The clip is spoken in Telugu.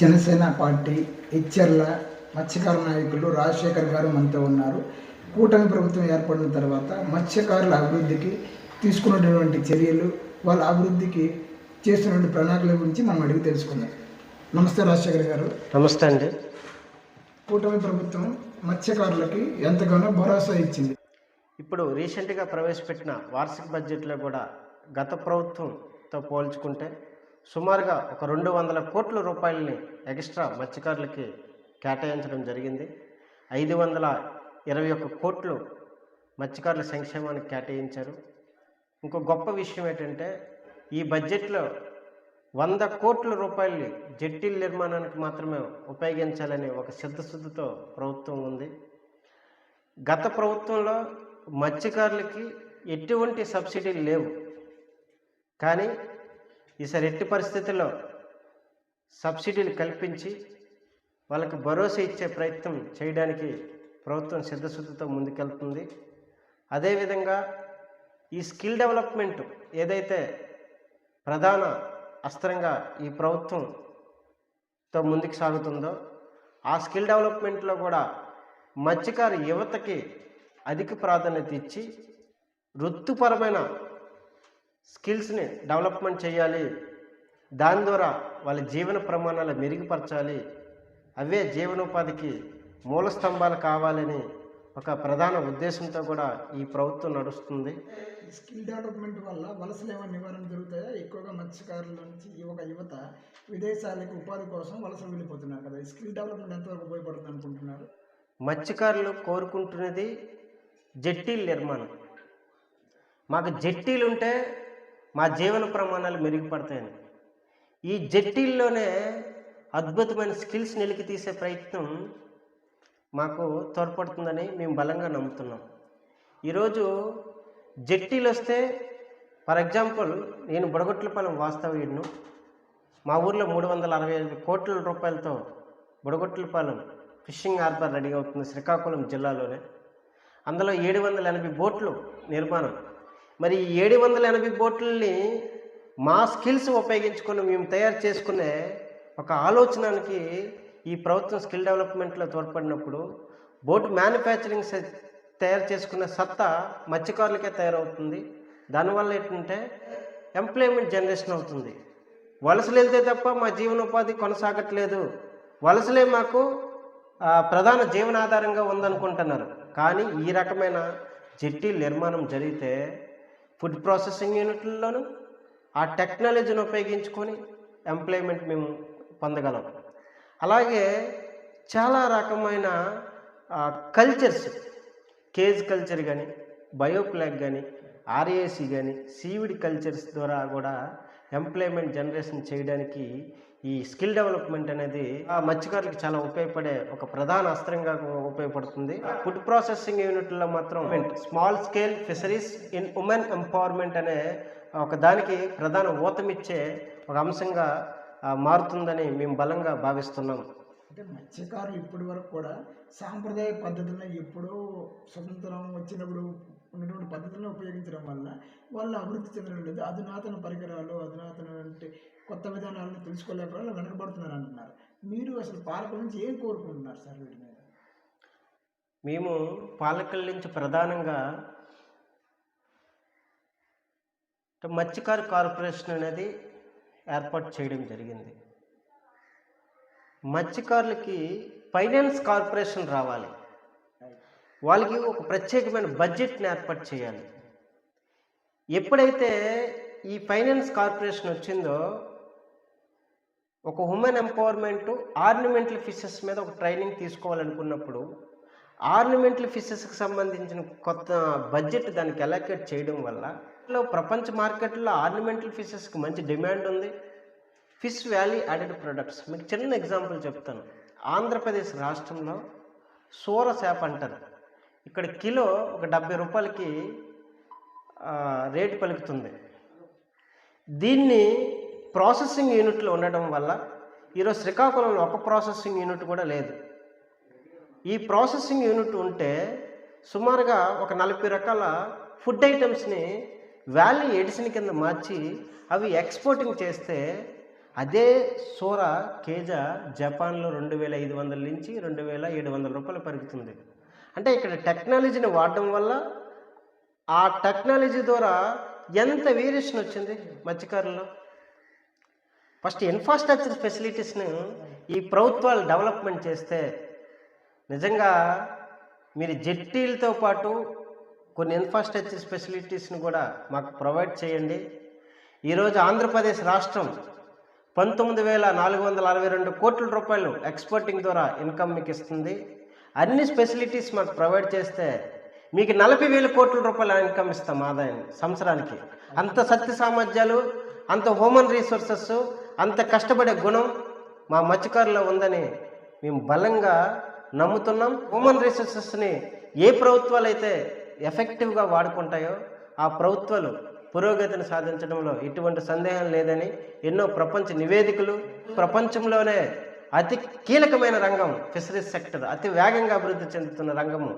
జనసేన పార్టీ హెచ్చర్ల మత్స్యకార నాయకులు రాజశేఖర్ గారు మనతో ఉన్నారు. కూటమి ప్రభుత్వం ఏర్పడిన తర్వాత మత్స్యకారుల అభివృద్ధికి తీసుకున్నటువంటి చర్యలు వాళ్ళ అభివృద్ధికి చేస్తున్న ప్రణాళికల గురించి మనం అడిగి తెలుసుకుందాం. నమస్తే రాజశేఖర్ గారు. నమస్తే అండి. కూటమి ప్రభుత్వం మత్స్యకారులకి ఎంతగానో భరోసా ఇచ్చింది. ఇప్పుడు రీసెంట్గా ప్రవేశపెట్టిన వార్షిక బడ్జెట్లో కూడా గత ప్రభుత్వంతో పోల్చుకుంటే సుమారుగా ఒక రెండు వందల కోట్ల రూపాయలని ఎక్స్ట్రా మత్స్యకారులకి కేటాయించడం జరిగింది. ఐదు వందల ఇరవై ఒక్క కోట్లు మత్స్యకారుల సంక్షేమానికి కేటాయించారు. ఇంకో గొప్ప విషయం ఏంటంటే ఈ బడ్జెట్లో వంద కోట్ల రూపాయలు జట్టీల నిర్మాణానికి మాత్రమే ఉపయోగించాలని ఒక సిద్ధశుద్ధితో ప్రభుత్వం ఉంది. గత ప్రభుత్వంలో మత్స్యకారులకి ఎటువంటి సబ్సిడీలు లేవు. కానీ ఈసారి ఎట్టి పరిస్థితుల్లో సబ్సిడీలు కల్పించి వాళ్ళకి భరోసా ఇచ్చే ప్రయత్నం చేయడానికి ప్రభుత్వం సిద్ధశుద్ధితో ముందుకెళ్తుంది. అదేవిధంగా ఈ స్కిల్ డెవలప్మెంట్ ఏదైతే ప్రధాన అస్త్రంగా ఈ ప్రభుత్వంతో ముందుకు సాగుతుందో ఆ స్కిల్ డెవలప్మెంట్లో కూడా మత్స్యకారు యువతకి అధిక ప్రాధాన్యత ఇచ్చి వృత్తిపరమైన స్కిల్స్ని డెవలప్మెంట్ చేయాలి. దాని ద్వారా వాళ్ళ జీవన ప్రమాణాలు మెరుగుపరచాలి. అవే జీవనోపాధికి మూల స్తంభాలు కావాలని ఒక ప్రధాన ఉద్దేశంతో కూడా ఈ ప్రభుత్వం నడుస్తుంది. స్కిల్ డెవలప్మెంట్ వల్ల వలసలు ఏమైనా నివారణ జరుగుతాయా? ఎక్కువగా మత్స్యకారుల నుంచి ఈ ఒక యువత విదేశాలకు ఉపాధి కోసం వలసలు వెళ్ళిపోతున్నారు కదా. స్కిల్ డెవలప్మెంట్ ఎంతవరకు ఉపయోగపడుతుంది అనుకుంటున్నారు? మత్స్యకారులు కోరుకుంటున్నది జట్టీల నిర్మాణం. మాకు జట్టీలు ఉంటే మా జీవన ప్రమాణాలు మెరుగుపడతాయని. ఈ జట్టీల్లోనే అద్భుతమైన స్కిల్స్ నిలికి తీసే ప్రయత్నం మాకు తోడ్పడుతుందని మేము బలంగా నమ్ముతున్నాం. ఈరోజు జట్టీలు వస్తే ఫర్ ఎగ్జాంపుల్ నేను బుడగొట్లపాలెం వాస్తవ్యుడును. మా ఊర్లో మూడు వందల అరవై ఐదు కోట్ల రూపాయలతో బుడగొట్లపాలెం ఫిషింగ్ హార్బర్ రెడీ అవుతుంది శ్రీకాకుళం జిల్లాలోనే. అందులో ఏడు వందల ఎనభై బోట్లు నిర్మాణం. మరి ఈ ఏడు వందల ఎనభై బోట్లని మా స్కిల్స్ ఉపయోగించుకొని మేము తయారు చేసుకునే ఒక ఆలోచనకి ఈ ప్రభుత్వం స్కిల్ డెవలప్మెంట్లో తోడ్పడినప్పుడు బోట్ మ్యానుఫ్యాక్చరింగ్ తయారు చేసుకునే సత్తా మత్స్యకారులకే తయారవుతుంది. దానివల్ల ఏంటంటే ఎంప్లాయ్మెంట్ జనరేషన్ అవుతుంది. వలసలు వెళ్తే తప్ప మా జీవనోపాధి కొనసాగట్లేదు. వలసలే మాకు ప్రధాన జీవనాధారంగా ఉందనుకుంటున్నారు. కానీ ఈ రకమైన జట్టి నిర్మాణం జరిగితే ఫుడ్ ప్రాసెసింగ్ యూనిట్లలోనూ ఆ టెక్నాలజీని ఉపయోగించుకొని ఎంప్లాయ్మెంట్ మేము పొందగలం. అలాగే చాలా రకమైన కల్చర్స్ కేజ్ కల్చర్ కానీ బయోప్లాగ్ కానీ ఆర్ఏసి కానీ సీవిడ్ కల్చర్స్ ద్వారా కూడా ఎంప్లాయ్మెంట్ జనరేషన్ చేయడానికి ఈ స్కిల్ డెవలప్మెంట్ అనేది ఆ మత్స్యకారులకు చాలా ఉపయోగపడే ఒక ప్రధాన అస్త్రంగా ఉపయోగపడుతుంది. ఫుడ్ ప్రాసెసింగ్ యూనిట్లో మాత్రం small scale fisheries in women empowerment అనే ఒక దానికి ప్రధాన ఊతమిచ్చే ఒక అంశంగా మారుతుందని మేము బలంగా భావిస్తున్నాం. అంటే మత్స్యకారులు ఇప్పటి వరకు కూడా సాంప్రదాయ పద్ధతులను ఎప్పుడో స్వతంత్రం వచ్చినప్పుడు ఉన్నటువంటి పద్ధతులను ఉపయోగించడం వల్ల వాళ్ళు అభివృద్ధి చెందడం లేదు. అధునాతన పరికరాలు అధునాతన అంటే కొత్త విధానాలను తెలుసుకోలేక వాళ్ళు వెనకబడుతున్నారు అంటున్నారు మీరు అసలు పాలకుల నుంచి ఏం కోరుకుంటున్నారు సార్ వీటి మీద? మేము పాలకుల నుంచి ప్రధానంగా మత్స్యకారు కార్పొరేషన్ అనేది ఏర్పాటు చేయడం జరిగింది. మత్స్యకారులకి ఫైనాన్స్ కార్పొరేషన్ రావాలి. వాళ్ళకి ఒక ప్రత్యేకమైన బడ్జెట్ని ఏర్పాటు చేయాలి. ఎప్పుడైతే ఈ ఫైనాన్స్ కార్పొరేషన్ వచ్చిందో ఒక ఉమెన్ ఎంపవర్మెంట్ ఆర్నమెంటల్ ఫిషెస్ మీద ఒక ట్రైనింగ్ తీసుకోవాలనుకున్నప్పుడు ఆర్నమెంటల్ ఫిషెస్కి సంబంధించిన కొత్త బడ్జెట్ దానికి అలొకేట్ చేయడం వల్ల ప్రపంచ మార్కెట్లో ఆర్నమెంటల్ ఫిషెస్కి మంచి డిమాండ్ ఉంది. Fish value added products. మీకు చిన్న ఎగ్జాంపుల్ చెప్తాను. ఆంధ్రప్రదేశ్ రాష్ట్రంలో సూర చేప అంటారు. ఇక్కడ కిలో ఒక డెబ్బై రూపాయలకి రేటు పలుకుతుంది. దీన్ని ప్రాసెసింగ్ యూనిట్లు ఉండడం వల్ల ఈరోజు శ్రీకాకుళంలో ఒక ప్రాసెసింగ్ యూనిట్ కూడా లేదు. ఈ ప్రాసెసింగ్ యూనిట్ ఉంటే సుమారుగా ఒక నలభై రకాల ఫుడ్ ఐటమ్స్ని వ్యాలీ ఎడిషన్ కింద మార్చి అవి ఎక్స్పోర్టింగ్ చేస్తే అదే సోర కేజ జపాన్లో రెండు వేల ఐదు వందల నుంచి రెండు వేల ఏడు వందల రూపాయలు పెరుగుతుంది. అంటే ఇక్కడ టెక్నాలజీని వాడడం వల్ల ఆ టెక్నాలజీ ద్వారా ఎంత వేరియేషన్ వచ్చింది మత్స్యకారుల్లో? ఫస్ట్ ఇన్ఫ్రాస్ట్రక్చర్ ఫెసిలిటీస్ను ఈ ప్రభుత్వాలు డెవలప్మెంట్ చేస్తే నిజంగా మీరు జెట్టీలతో పాటు కొన్ని ఇన్ఫ్రాస్ట్రక్చర్ ఫెసిలిటీస్ని కూడా మాకు ప్రొవైడ్ చేయండి. ఈరోజు ఆంధ్రప్రదేశ్ రాష్ట్రం పంతొమ్మిది వేల నాలుగు వందల అరవై రెండు కోట్ల రూపాయలు ఎక్స్పోర్టింగ్ ద్వారా ఇన్కమ్ మీకు ఇస్తుంది. అన్ని ఫెసిలిటీస్ మాకు ప్రొవైడ్ చేస్తే మీకు నలభై వేల కోట్ల రూపాయల ఇన్కమ్ ఇస్తాం ఆదాయం సంవత్సరానికి. అంత సత్య సామర్థ్యాలు అంత హ్యూమన్ రీసోర్సెస్ అంత కష్టపడే గుణం మా మత్స్యకారులో ఉందని మేము బలంగా నమ్ముతున్నాం. హ్యూమన్ రీసోర్సెస్ని ఏ ప్రభుత్వాలు అయితే ఎఫెక్టివ్గా వాడుకుంటాయో ఆ ప్రభుత్వాలు పురోగతిని సాధించడంలో ఎటువంటి సందేహం లేదని ఎన్నో ప్రపంచ నివేదికలు ప్రపంచంలోనే అతి కీలకమైన రంగం ఫిషరీస్ సెక్టర్ అతి వేగంగా అభివృద్ధి చెందుతున్న రంగము.